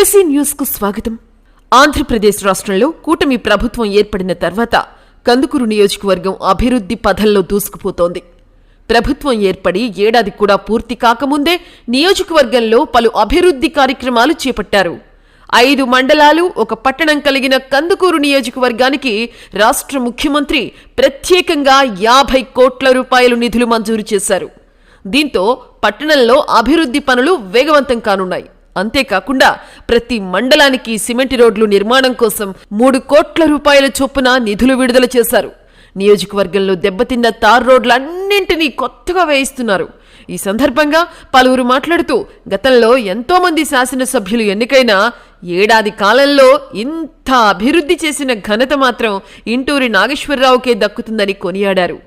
తులసి న్యూస్కు స్వాగతం. ఆంధ్రప్రదేశ్ రాష్ట్రంలో కూటమి ప్రభుత్వం ఏర్పడిన తర్వాత కందుకూరు నియోజకవర్గం అభివృద్ధి పథంలో దూసుకుపోతోంది. ప్రభుత్వం ఏర్పడి ఏడాది కూడా పూర్తి కాకముందే నియోజకవర్గంలో పలు అభివృద్ధి కార్యక్రమాలు చేపట్టారు. ఐదు మండలాలు ఒక పట్టణం కలిగిన కందుకూరు నియోజకవర్గానికి రాష్ట్ర ముఖ్యమంత్రి ప్రత్యేకంగా యాభై కోట్ల రూపాయలు నిధులు మంజూరు చేశారు. దీంతో పట్టణంలో అభివృద్ధి పనులు వేగవంతం కానున్నాయి. అంతేకాకుండా ప్రతి మండలానికి సిమెంట్ రోడ్లు నిర్మాణం కోసం మూడు కోట్ల రూపాయల చొప్పున నిధులు విడుదల చేశారు. నియోజకవర్గంలో దెబ్బతిన్న తార్ రోడ్లన్నింటినీ కొత్తగా వేయిస్తున్నారు. ఈ సందర్భంగా పలువురు మాట్లాడుతూ గతంలో ఎంతో మంది శాసనసభ్యులు ఎన్నికైనా ఏడాది కాలంలో ఇంత అభివృద్ధి చేసిన ఘనత మాత్రం ఇంటూరి నాగేశ్వరరావుకే దక్కుతుందని కొనియాడారు.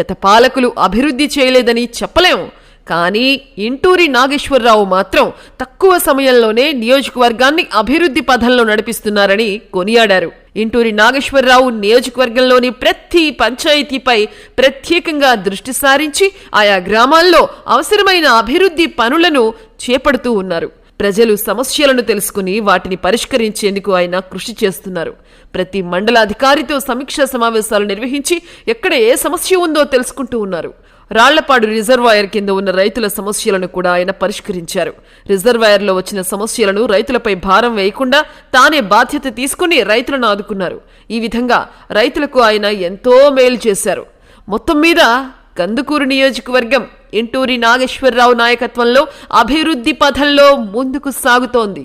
గత పాలకులు అభివృద్ధి చేయలేదని చెప్పలేము కానీ ఇంటూరి నాగేశ్వరరావు మాత్రం తక్కువ సమయంలోనే నియోజకవర్గాన్ని అభివృద్ధి పథంలో నడిపిస్తున్నారని కొనియాడారు. ఇంటూరి నాగేశ్వరరావు నియోజకవర్గంలోని ప్రతి పంచాయతీపై ప్రత్యేకంగా దృష్టి సారించి ఆయా గ్రామాల్లో అవసరమైన అభివృద్ధి పనులను చేపడుతూ ఉన్నారు. ప్రజలు సమస్యలను తెలుసుకుని వాటిని పరిష్కరించేందుకు ఆయన కృషి చేస్తున్నారు. ప్రతి మండలాధికారితో సమీక్షా సమావేశాలు నిర్వహించి ఎక్కడ ఏ సమస్య ఉందో తెలుసుకుంటూ ఉన్నారు. రాళ్ళపాడు రిజర్వాయర్ కింద ఉన్న రైతుల సమస్యలను కూడా ఆయన పరిష్కరించారు. రిజర్వాయర్లో వచ్చిన సమస్యలను రైతులపై భారం వేయకుండా తానే బాధ్యత తీసుకుని రైతులను ఆదుకున్నారు. ఈ విధంగా రైతులకు ఆయన ఎంతో మేలు చేశారు. మొత్తం మీద కందుకూరు నియోజకవర్గం ఇంటూరి నాగేశ్వరరావు నాయకత్వంలో అభివృద్ధి పథంలో ముందుకు సాగుతోంది.